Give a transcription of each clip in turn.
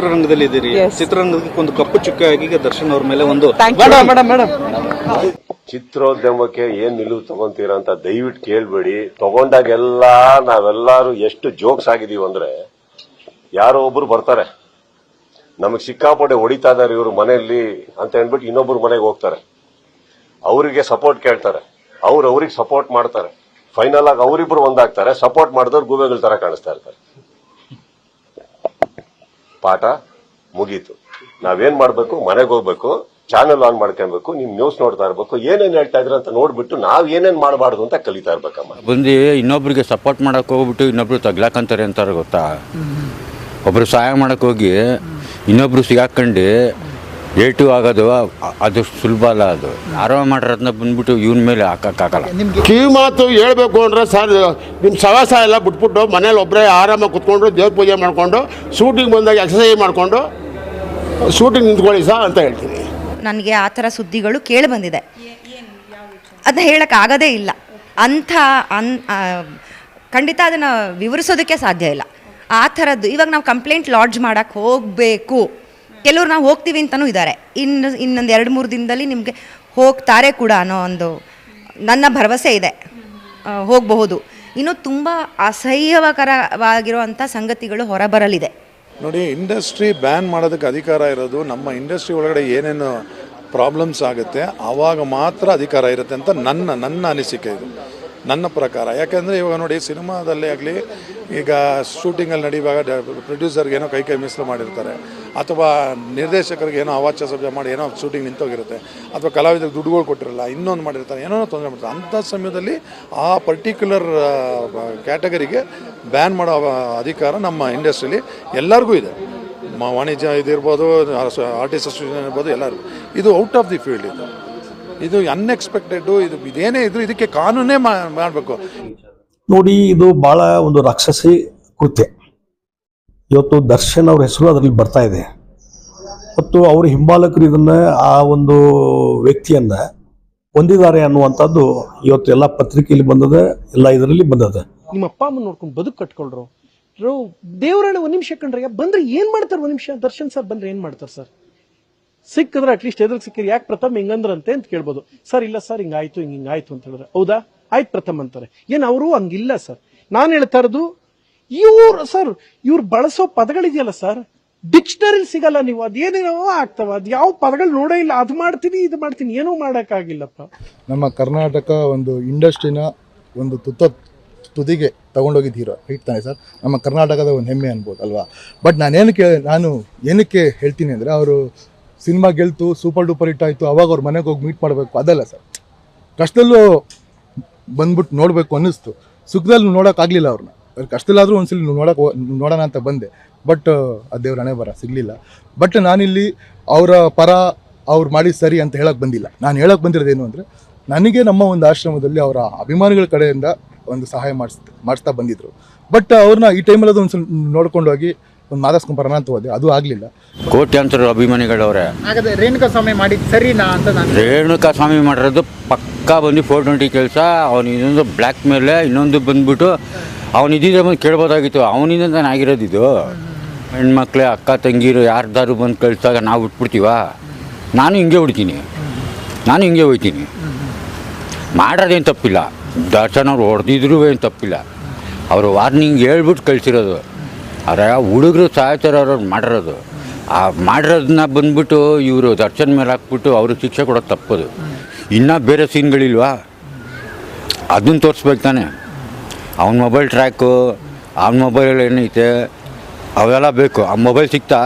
ಚಿತ್ರರಂಗದಲ್ಲಿ ಇದ್ದೀರಿ. Yes. ಚಿತ್ರರಂಗಕ್ಕೆ ಒಂದು ಕಪ್ಪು ಚುಕ್ಕೆ ಆಗಿ ಈಗ ದರ್ಶನ್ ಅವ್ರ ಮೇಲೆ ಒಂದು ಥ್ಯಾಂಕ್ ಯು ಚಿತ್ರೋದ್ಯಮಕ್ಕೆ ಏನ್ ನಿಲುವು ತಗೊಂತೀರಾ ಅಂತ ದಯವಿಟ್ಟು ಕೇಳ್ಬೇಡಿ. ತಗೊಂಡಾಗೆಲ್ಲ ನಾವೆಲ್ಲಾರು ಎಷ್ಟು ಜೋಕ್ಸ್ ಆಗಿದೀವಿ ಅಂದ್ರೆ ಯಾರೋ ಒಬ್ರು ಬರ್ತಾರೆ. ನಮಗ್ ಸಿಕ್ಕಾಪಟ್ಟೆ ಹೊಡಿತಾ ಇದಾರೆ ಇವರು ಮನೆಯಲ್ಲಿ ಅಂತ ಹೇಳ್ಬಿಟ್ಟು ಇನ್ನೊಬ್ರು ಮನೆಗೆ ಹೋಗ್ತಾರೆ. ಅವರಿಗೆ ಸಪೋರ್ಟ್ ಕೇಳ್ತಾರೆ. ಅವ್ರು ಅವ್ರಿಗೆ ಸಪೋರ್ಟ್ ಮಾಡ್ತಾರೆ. ಫೈನಲ್ ಆಗಿ ಅವರಿಬ್ರು ಒಂದಾಗ್ತಾರೆ. ಸಪೋರ್ಟ್ ಮಾಡಿದವ್ರು ಗೂಬೆಗಳ ತರ ಕಾಣಿಸ್ತಾ ಇರ್ತಾರೆ. ಪಾಠ ಮುಗೀತು. ನಾವೇನ್ ಮಾಡ್ಬೇಕು? ಮನೆಗೆ ಹೋಗ್ಬೇಕು. ಚಾನೆಲ್ ಆನ್ ಮಾಡ್ಕೊಬೇಕು. ನಿಮ್ ನ್ಯೂಸ್ ನೋಡ್ತಾ ಇರ್ಬೇಕು. ಏನೇನ್ ಹೇಳ್ತಾ ಇದ್ರ ಅಂತ ನೋಡ್ಬಿಟ್ಟು ನಾವ್ ಏನೇನ್ ಮಾಡಬಾರ್ದು ಅಂತ ಕಲಿತಾ ಇರ್ಬೇಕಮ್ಮ. ಬಂದು ಇನ್ನೊಬ್ರಿಗೆ ಸಪೋರ್ಟ್ ಮಾಡಕ್ ಹೋಗ್ಬಿಟ್ಟು ಇನ್ನೊಬ್ರು ತಗ್ಲಾಕಂತಾರೆ ಅಂತಾರೆ ಗೊತ್ತಾ? ಒಬ್ರು ಸಹಾಯ ಮಾಡಕ್ ಹೋಗಿ ಇನ್ನೊಬ್ರು ಸಿಗಾಕೊಂಡು ಏಟು ಆಗೋದು ಅದು ಸುಲಭ ಅಲ್ಲ ಅದು. ಆರಾಮ ಮಾಡಿರೋದನ್ನ ಬಂದ್ಬಿಟ್ಟು ಇವನ್ ಮೇಲೆ ಹಾಕಕ್ಕಾಗಲ್ಲ ಕಿವಿ ಮಾತು ಹೇಳ್ಬೇಕು ಅಂದ್ರೆ ಸರ್ ನಿಮ್ಮ ಸವಾಸ ಎಲ್ಲ ಬಿಟ್ಬಿಟ್ಟು ಮನೇಲಿ ಒಬ್ಬರೇ ಆರಾಮಾಗಿ ಕುತ್ಕೊಂಡು ದೇವ್ರ ಪೂಜೆ ಮಾಡಿಕೊಂಡು ಶೂಟಿಂಗ್ ಬಂದಾಗ ಎಕ್ಸಸೈಸ್ ಮಾಡಿಕೊಂಡು ಶೂಟಿಂಗ್ ನಿಂತ್ಕೊಳ್ಳಿ ಸರ್ ಅಂತ ಹೇಳ್ತೀನಿ. ನನಗೆ ಆ ಥರ ಸುದ್ದಿಗಳು ಕೇಳಿ ಬಂದಿದೆ. ಅದನ್ನ ಹೇಳೋಕ್ಕಾಗೋದೇ ಆಗದೇ ಇಲ್ಲ. ಅಂಥ ಅನ್ ಖಂಡಿತ ಅದನ್ನು ವಿವರಿಸೋದಕ್ಕೆ ಸಾಧ್ಯ ಇಲ್ಲ. ಆ ಥರದ್ದು ಇವಾಗ ನಾವು ಕಂಪ್ಲೇಂಟ್ ಲಾಡ್ಜ್ ಮಾಡೋಕ್ಕೆ ಹೋಗಬೇಕು. ಕೆಲವ್ರು ನಾವು ಹೋಗ್ತೀವಿ ಅಂತಲೂ ಇದ್ದಾರೆ. ಇನ್ನು, ಇನ್ನೊಂದು ಎರಡು ಮೂರು ದಿನದಲ್ಲಿ ನಿಮಗೆ ಹೋಗ್ತಾರೆ ಕೂಡ ಅನ್ನೋ ಒಂದು ನನ್ನ ಭರವಸೆ ಇದೆ. ಹೋಗಬಹುದು. ಇನ್ನು ತುಂಬ ಅಸಹ್ಯಕರವಾಗಿರುವಂಥ ಸಂಗತಿಗಳು ಹೊರಬರಲಿದೆ. ನೋಡಿ, ಇಂಡಸ್ಟ್ರಿ ಬ್ಯಾನ್ ಮಾಡೋದಕ್ಕೆ ಅಧಿಕಾರ ಇರೋದು ನಮ್ಮ ಇಂಡಸ್ಟ್ರಿ ಒಳಗಡೆ ಏನೇನು ಪ್ರಾಬ್ಲಮ್ಸ್ ಆಗುತ್ತೆ ಆವಾಗ ಮಾತ್ರ ಅಧಿಕಾರ ಇರುತ್ತೆ ಅಂತ ನನ್ನ ನನ್ನ ಅನಿಸಿಕೆ ಇದು. ನನ್ನ ಪ್ರಕಾರ. ಯಾಕೆಂದರೆ ಇವಾಗ ನೋಡಿ ಸಿನಿಮಾದಲ್ಲೇ ಆಗಲಿ, ಈಗ ಶೂಟಿಂಗಲ್ಲಿ ನಡೆಯುವಾಗ ಪ್ರೊಡ್ಯೂಸರ್ಗೆ ಏನೋ ಕೈ ಕೈ ಮೀಸಲು ಮಾಡಿರ್ತಾರೆ. ಅಥವಾ ನಿರ್ದೇಶಕರಿಗೆ ಏನೋ ಅವಾಚ್ಯ ಸಭೆ ಮಾಡಿ ಏನೋ ಶೂಟಿಂಗ್ ನಿಂತೋಗಿರುತ್ತೆ. ಅಥವಾ ಕಲಾವಿದರಿಗೆ ದುಡ್ಡುಗಳು ಕೊಟ್ಟಿರಲ್ಲ, ಇನ್ನೊಂದು ಮಾಡಿರ್ತಾರೆ, ಏನೋ ತೊಂದರೆ ಮಾಡ್ತಾರೆ. ಅಂಥ ಸಮಯದಲ್ಲಿ ಆ ಪರ್ಟಿಕ್ಯುಲರ್ ಕ್ಯಾಟಗರಿಗೆ ಬ್ಯಾನ್ ಮಾಡೋ ಅಧಿಕಾರ ನಮ್ಮ ಇಂಡಸ್ಟ್ರೀಲಿ ಎಲ್ಲರಿಗೂ ಇದೆ. ವಾಣಿಜ್ಯ ಇದಿರ್ಬೋದು ಆರ್ಟಿಸ್ಟ್ ಅಸೋಸಿಯೇಷನ್ ಇರ್ಬೋದು ಎಲ್ಲರಿಗೂ. ಇದು ಔಟ್ ಆಫ್ ದಿ ಫೀಲ್ಡ್ ಇದು. ಇದು ಅನ್ಎಕ್ಸ್ಪೆಕ್ಟೆಡ್ ಇದು ಇದೇನೇ ಇದ್ರು ಇದಕ್ಕೆ ಕಾನೂನೇ ಮಾಡಬೇಕು. ನೋಡಿ ಇದು ಬಹಳ ಒಂದು ರಾಕ್ಷಸಿ ಕೃತ್ಯ. ಇವತ್ತು ದರ್ಶನ್ ಅವ್ರ ಹೆಸರು ಅದರಲ್ಲಿ ಬರ್ತಾ ಇದೆ. ಮತ್ತು ಅವ್ರ ಹಿಂಬಾಲಕರು ಇದನ್ನ ಆ ಒಂದು ವ್ಯಕ್ತಿಯನ್ನ ಹೊಂದಿದ್ದಾರೆ ಅನ್ನುವಂಥದ್ದು ಇವತ್ತು ಎಲ್ಲ ಪತ್ರಿಕೆಯಲ್ಲಿ ಬಂದದ ಎಲ್ಲ ಇದರಲ್ಲಿ ಬಂದದ. ನಿಮ್ಮ ಅಪ್ಪ ಅಮ್ಮ ನೋಡ್ಕೊಂಡು ಬದುಕು ಕಟ್ಕೊಳ್ರು. ರೋ ದೇವರಾಣೆ ಒಂದ್ ನಿಮಿಷ ಕಂಡ್ರೆ ಬಂದ್ರೆ ಏನ್ ಮಾಡ್ತಾರೆ ಒಂದ್ ನಿಮಿಷ? ದರ್ಶನ್ ಸರ್ ಬಂದ್ರೆ ಏನ್ ಮಾಡ್ತಾರೆ ಸರ್? ಸಿಕ್ಕಿದ್ರೆ ಅಟ್ಲೀಸ್ಟ್ ಎದುರು ಸಿಕ್ಕಿದ್ರೆ ಯಾಕೆ ಪ್ರಥಮ್ ಹಿಂಗಂದ್ರಂತೆ ಅಂತ ಕೇಳ್ಬೋದು. ಸರ್, ಇಲ್ಲ ಸರ್ ಹಿಂಗಾಯ್ತು ಹಿಂಗ ಹಿಂಗಾಯ್ತು ಅಂತ ಹೇಳಿದ್ರೆ. ಹೌದಾ? ಆಯ್ತು ಪ್ರಥಮ್ ಅಂತಾರೆ. ಏನು ಅವರು ಹಂಗಿಲ್ಲ ಸರ್. ನಾನು ಹೇಳ್ತಾ ಇರೋದು, ಇವ್ರು ಸರ್, ಇವ್ರು ಬಳಸೋ ಪದಗಳಿದೆಯಲ್ಲ ಸರ್ ಡಿಕ್ಷನರಿ ಸಿಗಲ್ಲ ನೀವು. ಅದೇನೇನೋ ಆಗ್ತವ, ಅದು ಯಾವ ಪದಗಳು ನೋಡೇ ಇಲ್ಲ. ಅದು ಮಾಡ್ತೀನಿ, ಇದು ಮಾಡ್ತೀನಿ. ಏನೂ ಮಾಡೋಕ್ಕಾಗಿಲ್ಲಪ್ಪ. ನಮ್ಮ ಕರ್ನಾಟಕ ಒಂದು ಇಂಡಸ್ಟ್ರಿನ ಒಂದು ತುತ್ತ ತುದಿಗೆ ತಗೊಂಡೋಗಿದ್ದೀರೋ ರೈಟ್ ತಾನೆ ಸರ್. ನಮ್ಮ ಕರ್ನಾಟಕದ ಒಂದು ಹೆಮ್ಮೆ ಅನ್ಬೋದು, ಅಲ್ವಾ? ಬಟ್ ನಾನೇನಕ್ಕೆ ನಾನು ಏನಕ್ಕೆ ಹೇಳ್ತೀನಿ ಅಂದರೆ, ಅವರು ಸಿನಿಮಾ ಗೆಲ್ತು ಸೂಪರ್ ಡೂಪರ್ ಹಿಟ್ ಆಯಿತು, ಅವಾಗ ಅವ್ರ ಮನೆಗೆ ಹೋಗಿ ಮೀಟ್ ಮಾಡಬೇಕು, ಅದಲ್ಲ ಸರ್ ಕಷ್ಟದಲ್ಲೂ ಬಂದ್ಬಿಟ್ಟು ನೋಡಬೇಕು ಅನ್ನಿಸ್ತು. ಸುಖದಲ್ಲಿ ನೋಡೋಕ್ಕಾಗಲಿಲ್ಲ ಅವ್ರನ್ನ ಅವ್ರ ಕಷ್ಟದಲ್ಲಾದರೂ ಒಂದ್ಸಲಿ ನೋಡೋಕೆ ನೋಡೋಣ ಅಂತ ಬಂದೆ. ಬಟ್ ಆ ದೇವ್ರ ಹಣೆ ಬರ, ಸಿಗಲಿಲ್ಲ. ಬಟ್ ನಾನಿಲ್ಲಿ ಅವರ ಪರ ಅವ್ರು ಮಾಡಿ ಸರಿ ಅಂತ ಹೇಳೋಕ್ಕೆ ಬಂದಿಲ್ಲ. ನಾನು ಹೇಳೋಕ್ಕೆ ಬಂದಿರೋದೇನು ಅಂದರೆ, ನನಗೆ ನಮ್ಮ ಒಂದು ಆಶ್ರಮದಲ್ಲಿ ಅವರ ಅಭಿಮಾನಿಗಳ ಕಡೆಯಿಂದ ಒಂದು ಸಹಾಯ ಮಾಡಿಸ್, ಮಾಡಿಸ್ತಾ ಬಂದಿದ್ದರು ಬಟ್ ಅವ್ರನ್ನ ಈ ಟೈಮಲ್ಲಿ ಅದು ಒಂದು ಸ್ವಲ್ಪ ನೋಡ್ಕೊಂಡು ಒಂದು ಮಾತಾಡ್ಸ್ಕೊಂಬರೋಣ ಅಂತ ಹೋದೆ. ಅದು ಆಗಲಿಲ್ಲ. ಕೋಟ್ಯಾಂತರ ಅಭಿಮಾನಿಗಳವ್ರೆ. ಹಾಗಾದ್ರೆ ರೇಣುಕಾ ಸ್ವಾಮಿ ಸರಿ ಸರಿನಾ ಅಂತ ನಾನು ರೇಣುಕಾ ಸ್ವಾಮಿ ಮಾಡಿರೋದು ಪಕ್ಕಾ ಬಂದು ಫೋರ್ ಟ್ವೆಂಟಿ ಕೆಲಸ. ಅವನು ಇನ್ನೊಂದು ಬ್ಲ್ಯಾಕ್ ಮೇಲೆ ಇನ್ನೊಂದು ಬಂದ್ಬಿಟ್ಟು ಅವ್ನು ಇದ್ದಿದ್ರೆ ಬಂದು ಕೇಳ್ಬೋದಾಗಿತ್ತು. ಅವನಿಂದ ನಾನು ಆಗಿರೋದು ಇದು. ಹೆಣ್ಮಕ್ಳೇ ಅಕ್ಕ ತಂಗಿರು ಯಾರ್ದಾರು ಬಂದು ಕಳಿಸಿದಾಗ ನಾವು ಬಿಟ್ಬಿಡ್ತೀವ ನಾನು ಹಿಂಗೆ ಹೊಡಿತೀನಿ ನಾನು ಹಿಂಗೆ ಹೋಯ್ತೀನಿ. ಮಾಡೋದೇನು ತಪ್ಪಿಲ್ಲ. ದರ್ಶನ್ ಅವ್ರು ಹೊಡೆದಿದ್ರು ಏನು ತಪ್ಪಿಲ್ಲ. ಅವರು ವಾರ್ನಿಂಗ್ ಹೇಳ್ಬಿಟ್ಟು ಕಳಿಸಿರೋದು. ಆದರೆ ಹುಡುಗರು ಸಾಯ್ತಾರೆ ಅವ್ರು ಮಾಡಿರೋದು. ಆ ಮಾಡಿರೋದನ್ನ ಬಂದ್ಬಿಟ್ಟು ಇವರು ದರ್ಶನ ಮೇಲೆ ಹಾಕ್ಬಿಟ್ಟು ಅವ್ರಿಗೆ ಶಿಕ್ಷೆ ಕೊಡೋದು ತಪ್ಪದು. ಇನ್ನೂ ಬೇರೆ ಸೀನ್ಗಳಿಲ್ವಾ? ಅದನ್ನ ತೋರಿಸ್ಬೇಕು ತಾನೆ. ಅವನ ಮೊಬೈಲ್ ಟ್ರ್ಯಾಕು ಅವನ ಮೊಬೈಲ್ ಏನೈತೆ? ಅವೆಲ್ಲ ಬೇಕು. ಆ ಮೊಬೈಲ್ ಸಿಗ್ತಾ?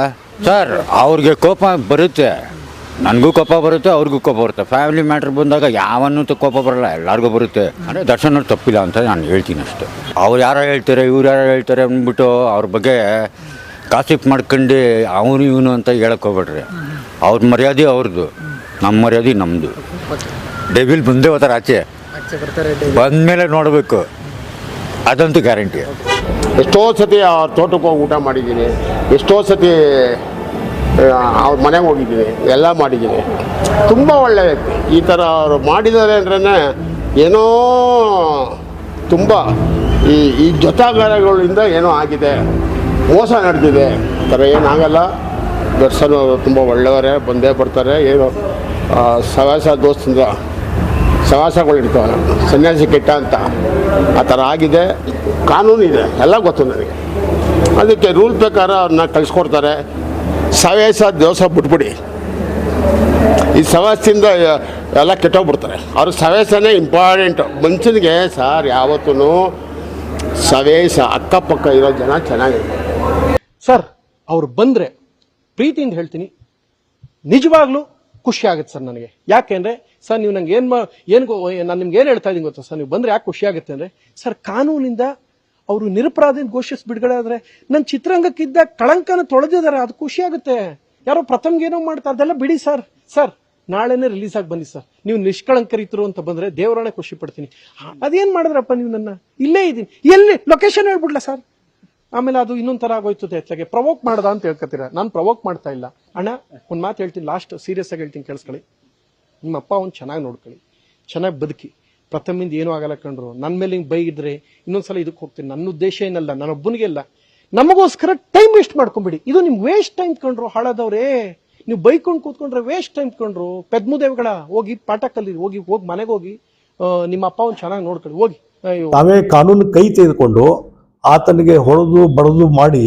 ಸರ್, ಅವ್ರಿಗೆ ಕೋಪ ಬರುತ್ತೆ. ನನಗೂ ಕೋಪ ಬರುತ್ತೆ ಅವ್ರಿಗೂ ಕೋಪ ಬರುತ್ತೆ. ಫ್ಯಾಮಿಲಿ ಮ್ಯಾಟ್ರ್ ಬಂದಾಗ ಯಾವನ್ನೂ ತ- ಕೋಪ ಬರಲ್ಲ ಎಲ್ಲರಿಗೂ ಬರುತ್ತೆ. ಅಂದರೆ ದರ್ಶನ ಅವ್ರು ತಪ್ಪಿಲ್ಲ ಅಂತ ನಾನು ಹೇಳ್ತೀನಿ ಅಷ್ಟೇ. ಅವ್ರು ಯಾರು ಹೇಳ್ತಾರೆ ಇವ್ರು ಯಾರು ಹೇಳ್ತಾರೆ ಅಂದ್ಬಿಟ್ಟು ಅವ್ರ ಬಗ್ಗೆ ಕಾಸಿಪ್ ಮಾಡ್ಕೊಂಡು ಅವನು ಇವನು ಅಂತ ಹೇಳಕ್ಕೆ ಹೋಗ್ಬೇಡ್ರಿ. ಅವ್ರ ಮರ್ಯಾದೆ ಅವ್ರದ್ದು ನಮ್ಮ ಮರ್ಯಾದೆ ನಮ್ಮದು ಡೆವಿಲ್ ಬಂದೇ ಹೋಗ್ತಾರೆ ಆಚೆ. ಬಂದಮೇಲೆ ನೋಡಬೇಕು. ಅದಂತೂ ಗ್ಯಾರಂಟಿ ಎಷ್ಟೋ ಸತಿ ಆ ತೋಟಕ್ಕೆ ಹೋಗಿ ಊಟ ಮಾಡಿದ್ದೀನಿ. ಎಷ್ಟೋ ಸತಿ ಅವ್ರ ಮನೆಗೆ ಹೋಗಿದ್ದೀವಿ ಎಲ್ಲ ಮಾಡಿದ್ದೀವಿ ತುಂಬ ಒಳ್ಳೆ ವ್ಯಕ್ತಿ. ಈ ಥರ ಅವರು ಮಾಡಿದ್ದಾರೆ ಅಂದ್ರೆ ಏನೋ ತುಂಬ ಈ ಈ ಜೊತಾಗಾರಗಳಿಂದ ಏನೋ ಆಗಿದೆ. ಮೋಸ ನಡೆದಿದೆ. ಆ ಥರ ಏನಾಗಲ್ಲ ದರ್ಶನ್ ಅವರು ತುಂಬ ಒಳ್ಳೆಯವರೇ, ಬಂದೇ ಬರ್ತಾರೆ. ಏನು ಸವಾಸ ದೋಸ್ತಿಂದ ಸವಾಸಗಳಿರ್ತಾವೆ ಸನ್ಯಾಸಿ ಕೆಟ್ಟ ಅಂತ. ಆ ಥರ ಆಗಿದೆ. ಕಾನೂನು ಇದೆ. ಎಲ್ಲ ಗೊತ್ತು ನನಗೆ. ಅದಕ್ಕೆ ರೂಲ್ ಪ್ರಕಾರ ಅವ್ರನ್ನ ಕಳಿಸ್ಕೊಡ್ತಾರೆ. ಸವೇಸ ದಿವಸ ಬಿಟ್ಬಿಡಿ. ಈ ಸವಾಸದಿಂದ ಎಲ್ಲ ಕೆಟ್ಟೋಗ್ಬಿಡ್ತಾರೆ. ಅವ್ರ ಸವೇಸನೇ ಇಂಪಾರ್ಟೆಂಟ್ ಮನುಷ್ಯನಿಗೆ ಸರ್ ಯಾವತ್ತೂ ಸವೇಸ ಅಕ್ಕಪಕ್ಕ ಇರೋ ಜನ ಚೆನ್ನಾಗಿರ್ತಾರೆ. ಸರ್ ಅವ್ರು ಬಂದರೆ ಪ್ರೀತಿಯಿಂದ ಹೇಳ್ತೀನಿ. ನಿಜವಾಗ್ಲೂ ಖುಷಿ ಆಗುತ್ತೆ ಸರ್ ನನಗೆ. ಯಾಕೆಂದ್ರೆ ಸರ್ ನೀವು ನಂಗೆ ಏನು ಏನ್ ನಾನು ನಿಮ್ಗೆ ಏನು ಹೇಳ್ತಾ ಇದ್ದೀನಿ ಗೊತ್ತಾ ಸರ್ ನೀವು ಬಂದರೆ ಯಾಕೆ ಖುಷಿ ಆಗುತ್ತೆ ಅಂದರೆ ಸರ್ ಕಾನೂನಿಂದ ಅವರು ನಿರಪರಾಧಿನ ಘೋಷಿಸ್ ಬಿಡುಗಡೆ ಆದ್ರೆ ನನ್ನ ಚಿತ್ರರಂಗಕ್ಕಿದ್ದ ಕಳಂಕನ ತೊಳೆದಿದ್ದಾರೆ, ಅದು ಖುಷಿ ಆಗುತ್ತೆ. ಯಾರೋ ಪ್ರಥಮ್ಗೆ ಏನೋ ಮಾಡ್ತಾ ಅದೆಲ್ಲ ಬಿಡಿ ಸರ್. ಸರ್, ನಾಳೆನೇ ರಿಲೀಸ್ ಆಗಿ ಬನ್ನಿ ಸರ್. ನೀವು ನಿಷ್ಕಳಂಕರಿತರು ಅಂತ ಬಂದ್ರೆ ದೇವರಾಣೆ ಖುಷಿ ಪಡ್ತೀನಿ. ಅದೇನ್ ಮಾಡಿದ್ರಪ್ಪ ನೀವು ನನ್ನ? ಇಲ್ಲೇ ಇದ್ದೀನಿ. ಎಲ್ಲಿ? ಲೊಕೇಶನ್ ಹೇಳ್ಬಿಡ್ಲಾ ಸರ್? ಆಮೇಲೆ ಅದು ಇನ್ನೊಂದ್ ತರ ಆಗೋಯ್ತು ಹೆಚ್ಚಾಗೆ ಪ್ರವೋಕ್ ಮಾಡ್ದ ಅಂತ ಹೇಳ್ಕೊತೀರ ನಾನು ಪ್ರವೋಕ್ ಮಾಡ್ತಾ ಇಲ್ಲ. ಅಣ್ಣ, ಒಂದು ಮಾತು ಹೇಳ್ತೀನಿ. ಲಾಸ್ಟ್ ಸೀರಿಯಸ್ ಆಗಿ ಹೇಳ್ತೀನಿ, ಕೇಳಿಸ್ಕೊಳ್ಳಿ. ನಿಮ್ಮ ಅಪ್ಪ ಅವ್ನು ಚೆನ್ನಾಗಿ ನೋಡ್ಕೊಳ್ಳಿ. ಚೆನ್ನಾಗಿ ಬದುಕಿ. ಪ್ರಥಮಿಂದ ಏನೂ ಆಗಲ್ಲ ಕಂಡ್ರು ನನ್ನ ಮೇಲೆ ಹಿಂಗೆ ಬೈಗಿದ್ರೆ ಇನ್ನೊಂದ್ಸಲ ಇದಕ್ಕೆ ಹೋಗ್ತೀನಿ. ನನ್ನ ಉದ್ದೇಶ ಏನಲ್ಲ, ನನ್ನ ಒಬ್ಬನಿಗೆ ಅಲ್ಲ. ನಮಗೋಸ್ಕರ ಟೈಮ್ ವೇಸ್ಟ್ ಮಾಡ್ಕೊಂಬಿಡಿ. ಇದು ನಿಮ್ಗೆ ವೇಸ್ಟ್ ಟೈಮ್ ಕಂಡ್ರು ಹಾಳಾದವ್ರೇ. ನೀವು ಬೈಕೊಂಡು ಕೂತ್ಕೊಂಡ್ರೆ ವೇಸ್ಟ್ ಟೈಮ್ ಕಂಡ್ರು ಪೆದ್ಮುದೇವ್ಗಳ, ಹೋಗಿ ಪಾಠ ಕಲೀರಿ ಹೋಗಿ ಹೋಗಿ ಮನೆಗೆ ಹೋಗಿ ನಿಮ್ಮ ಅಪ್ಪ ಅವ್ನು ಚೆನ್ನಾಗಿ ನೋಡ್ಕೊಳ್ಳಿ. ಹೋಗಿ. ತಾವೇ ಕಾನೂನು ಕೈ ತೆಗೆದುಕೊಂಡು ಆತನಿಗೆ ಹೊಡೆದು, ಬಡದು ಮಾಡಿ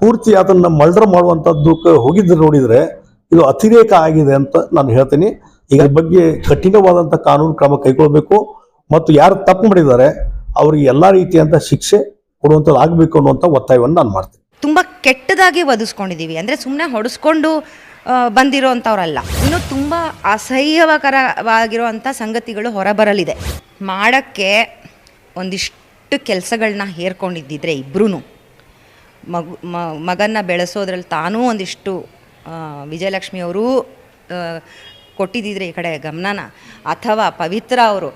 ಪೂರ್ತಿ ಆತನ ಮರ್ಡರ್ ಮಾಡುವಂಥದ್ದು ಹೋಗಿದ್ರೆ ನೋಡಿದರೆ ಇದು ಅತಿರೇಕ ಆಗಿದೆ ಅಂತ ನಾನು ಹೇಳ್ತೀನಿ. ಅದ್ರ ಬಗ್ಗೆ ಕಠಿಣವಾದಂಥ ಕಾನೂನು ಕ್ರಮ ಕೈಗೊಳ್ಳಬೇಕು ಮತ್ತು ಯಾರು ತಪ್ಪು ಮಾಡಿದ್ದಾರೆ ಅವರಿಗೆ ಎಲ್ಲ ರೀತಿಯಂತ ಶಿಕ್ಷೆ ಕೊಡುವಂಥದ್ದು ಆಗಬೇಕು ಅನ್ನುವಂಥ ಒತ್ತಾಯವನ್ನು ನಾನು ಮಾಡ್ತೀನಿ. ತುಂಬ ಕೆಟ್ಟದಾಗಿ ಒದಿಸ್ಕೊಂಡಿದ್ದೀವಿ ಅಂದರೆ ಸುಮ್ಮನೆ ಹೊಡೆಸ್ಕೊಂಡು ಬಂದಿರೋಂಥವ್ರಲ್ಲ. ಇನ್ನು ತುಂಬ ಅಸಹ್ಯಕರವಾಗಿರುವಂಥ ಸಂಗತಿಗಳು ಹೊರಬರಲಿದೆ. ಮಾಡೋಕ್ಕೆ ಒಂದಿಷ್ಟು ಕೆಲಸಗಳನ್ನ ಹೇರ್ಕೊಂಡಿದ್ದಿದ್ರೆ ಇಬ್ಬರೂ ಮಗು ಮಗನ್ನ ಬೆಳೆಸೋದ್ರಲ್ಲಿ ತಾನೂ ಒಂದಿಷ್ಟು ವಿಜಯಲಕ್ಷ್ಮಿ ಅವರೂ ಆ, ಕೊಟ್ಟಿದ್ದಿದ್ರೆ ಈ ಕಡೆ ಗಮನನ. ಅಥವಾ ಪವಿತ್ರ ಅವರು,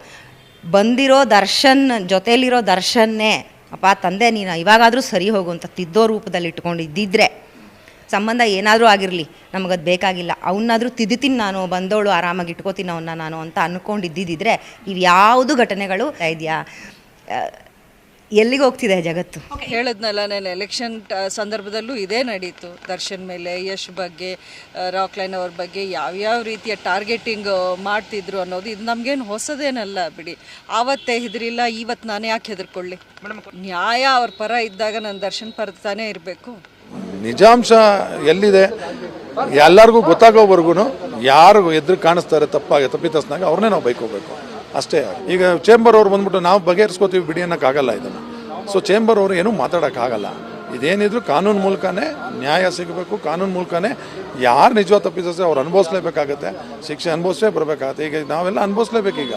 ಬಂದಿರೋ ದರ್ಶನ್ ಜೊತೆಲಿರೋ ದರ್ಶನ್ನೇ, ಅಪ್ಪ, ತಂದೆ, ನೀನು ಇವಾಗಾದರೂ ಸರಿ ಹೋಗು ಅಂತ ತಿದ್ದೋ ರೂಪದಲ್ಲಿ ಇಟ್ಕೊಂಡಿದ್ದಿದ್ರೆ, ಸಂಬಂಧ ಏನಾದರೂ ಆಗಿರಲಿ, ನಮಗದು ಬೇಕಾಗಿಲ್ಲ. ಅವನ್ನಾದರೂ ತಿದ್ದುತ್ತೀನಿ ನಾನು ಬಂದವಳು ಆರಾಮಾಗಿ ಇಟ್ಕೋತೀನಿ ಅವನ್ನ ನಾನು ಅಂತ ಅಂದ್ಕೊಂಡಿದ್ದಿದ್ರೆ ಇವ್ಯಾವುದು ಘಟನೆಗಳು ಇದೆಯಾ? ಎಲ್ಲಿಗೆ ಹೋಗ್ತಿದೆ ಜಗತ್ತು? ಹೇಳಿದ್ನಲ್ಲ ನಾನು ಎಲೆಕ್ಷನ್ ಸಂದರ್ಭದಲ್ಲೂ ಇದೇ ನಡೀತು. ದರ್ಶನ್ ಮೇಲೆ ಯಶ್ ಬಗ್ಗೆ ರಾಕ್ ಲೈನ್ ಅವ್ರ ಬಗ್ಗೆ ಯಾವ್ಯಾವ ರೀತಿಯ ಟಾರ್ಗೆಟಿಂಗ್ ಮಾಡ್ತಿದ್ರು ಅನ್ನೋದು ಇದು ನಮಗೇನು ಹೊಸದೇನಲ್ಲ ಬಿಡಿ. ಆವತ್ತೇ ಹೆದರಿಲ್ಲ ಇವತ್ತು ನಾನು ಯಾಕೆ ಹೆದರ್ಕೊಳ್ಳಿ? ನ್ಯಾಯ ಅವ್ರ ಪರ ಇದ್ದಾಗ ನಾನು ದರ್ಶನ್ ಪರ ತಾನೇ ಇರಬೇಕು. ನಿಜಾಂಶ ಎಲ್ಲಿದೆ? ಎಲ್ಲರಿಗೂ ಗೊತ್ತಾಗೋವರೆಗೂ ಯಾರು ಎದುರು ಕಾಣಿಸ್ತಾರೆ ತಪ್ಪಾಗಿ ತಪ್ಪಿತಸ್ನಾಗ ಅವ್ರನ್ನೇ ನಾವು ಬೈಕೋಬೇಕು. ಅಷ್ಟೇ. ಈಗ ಚೇಂಬರ್ ಅವ್ರು ಬಂದ್ಬಿಟ್ಟು ನಾವು ಬಗೆಹರಿಸ್ಕೋತೀವಿ ಬಿಡಿ ಅನ್ನೋಕ್ಕಾಗಲ್ಲ ಇದನ್ನು. ಸೊ ಚೇಂಬರ್ ಅವರು ಏನೂ ಮಾತಾಡೋಕ್ಕಾಗಲ್ಲ. ಇದೇನಿದ್ರು ಕಾನೂನು ಮೂಲಕನೇ ನ್ಯಾಯ ಸಿಗಬೇಕು, ಕಾನೂನು ಮೂಲಕನೇ ಯಾರು ನಿಜ ತಪ್ಪಿಸೋ ಅವ್ರು ಅನುಭವಿಸ್ಲೇಬೇಕಾಗತ್ತೆ. ಶಿಕ್ಷೆ ಅನುಭವಿಸೇ ಬರಬೇಕಾಗತ್ತೆ. ಈಗ ನಾವೆಲ್ಲ ಅನುಭವಿಸ್ಲೇಬೇಕು ಈಗ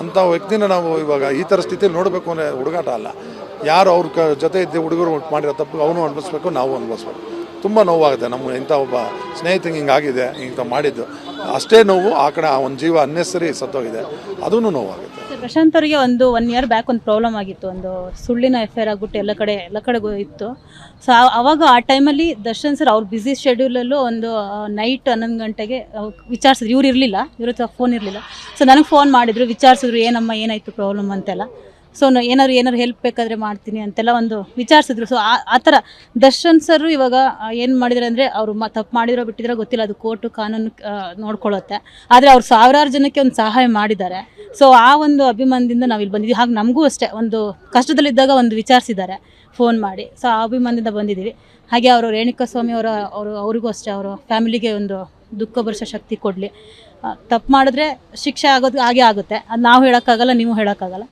ಅಂಥ ವ್ಯಕ್ತಿನ ನಾವು ಇವಾಗ ಈ ಥರ ಸ್ಥಿತಿಯಲ್ಲಿ ನೋಡಬೇಕು ಅಂದರೆ ಹುಡುಗಾಟ ಅಲ್ಲ. ಯಾರು ಅವ್ರ ಕ, ಜೊತೆ ಇದ್ದ ಹುಡುಗರು ಮಾಡಿರೋ ತಪ್ಪು ಅವನು ಅನುಭವಿಸ್ಬೇಕು, ನಾವು ಅನುಭವಿಸ್ಬೇಕು. ತುಂಬ ನೋವಾಗುತ್ತೆ. ನಮ್ಮ ಇಂಥ ಒಬ್ಬ ಸ್ನೇಹಿತಂಗೆ ಹಿಂಗಾಗಿದೆ ಇಂಥ ಮಾಡಿದ್ದು. ಅಷ್ಟೇ ನೋವು ಆ ಕಡೆ ಆ ಒಂದು ಜೀವ ಅನ್ನೆಸರಿ ಸತ್ತೋಗಿದೆ. ಅದೂ ನೋವಾಗುತ್ತೆ. ಪ್ರಶಾಂತ್ ಅವರಿಗೆ ಒಂದು ಒನ್ ಇಯರ್ ಬ್ಯಾಕ್ ಒಂದು ಪ್ರಾಬ್ಲಮ್ ಆಗಿತ್ತು. ಒಂದು ಸುಳ್ಳಿನ ಎಫ್ ಆಗ್ಬಿಟ್ಟು ಎಲ್ಲ ಕಡೆ, ಎಲ್ಲ ಕಡೆಗೂ ಇತ್ತು. ಸೊ ಅವಾಗ ಆ ಟೈಮಲ್ಲಿ ದರ್ಶನ್ ಸರ್ ಅವ್ರ ಬ್ಯುಸಿ ಶೆಡ್ಯೂಲಲ್ಲೂ ಒಂದು ನೈಟ್ ಹನ್ನೊಂದು ಗಂಟೆಗೆ ವಿಚಾರಿಸಿದ್ರು. ಇವ್ರು ಇರಲಿಲ್ಲ. ಇವ್ರ ಫೋನ್ ಇರಲಿಲ್ಲ. ಸೊ ನನಗೆ ಫೋನ್ ಮಾಡಿದ್ರು, ವಿಚಾರಿಸಿದ್ರು, ಏನಮ್ಮ ಏನಾಯಿತು ಪ್ರಾಬ್ಲಮ್ ಅಂತೆಲ್ಲ. ಸೊ ಏನಾದ್ರು ಏನಾದ್ರು ಹೆಲ್ಪ್ ಬೇಕಾದರೆ ಮಾಡ್ತೀನಿ ಅಂತೆಲ್ಲ ಒಂದು ವಿಚಾರಿಸಿದ್ರು. ಸೊ ಆ ಥರ ದರ್ಶನ್ ಸರ್ ಇವಾಗ ಏನು ಮಾಡಿದ್ರು ಅಂದರೆ ಅವರು ಮ ತಪ್ಪು ಮಾಡಿದ್ರೋ ಬಿಟ್ಟಿದ್ರೋ ಗೊತ್ತಿಲ್ಲ. ಅದು ಕೋರ್ಟು ಕಾನೂನು ನೋಡ್ಕೊಳ್ಳುತ್ತೆ. ಆದರೆ ಅವ್ರು ಸಾವಿರಾರು ಜನಕ್ಕೆ ಒಂದು ಸಹಾಯ ಮಾಡಿದ್ದಾರೆ. ಸೊ ಆ ಒಂದು ಅಭಿಮಾನದಿಂದ ನಾವು ಇಲ್ಲಿ ಬಂದಿದ್ದೀವಿ ಹಾಗೆ ನಮಗೂ ಅಷ್ಟೇ ಒಂದು ಕಷ್ಟದಲ್ಲಿದ್ದಾಗ ಒಂದು ವಿಚಾರಿಸಿದ್ದಾರೆ ಫೋನ್ ಮಾಡಿ. ಸೊ ಆ ಅಭಿಮಾನದಿಂದ ಬಂದಿದ್ದೀವಿ ಹಾಗೆ ಅವರು ರೇಣುಕಾ ಸ್ವಾಮಿ ಅವರ ಅವರು ಅವ್ರಿಗೂ ಅಷ್ಟೇ ಅವರ ಫ್ಯಾಮಿಲಿಗೆ ಒಂದು ದುಃಖ ಭರಿಸೋ ಶಕ್ತಿ ಕೊಡಲಿ. ತಪ್ಪು ಮಾಡಿದ್ರೆ ಶಿಕ್ಷೆ ಆಗೋದು ಹಾಗೆ ಆಗುತ್ತೆ. ಅದು ನಾವು ಹೇಳೋಕ್ಕಾಗಲ್ಲ, ನೀವು ಹೇಳೋಕ್ಕಾಗಲ್ಲ.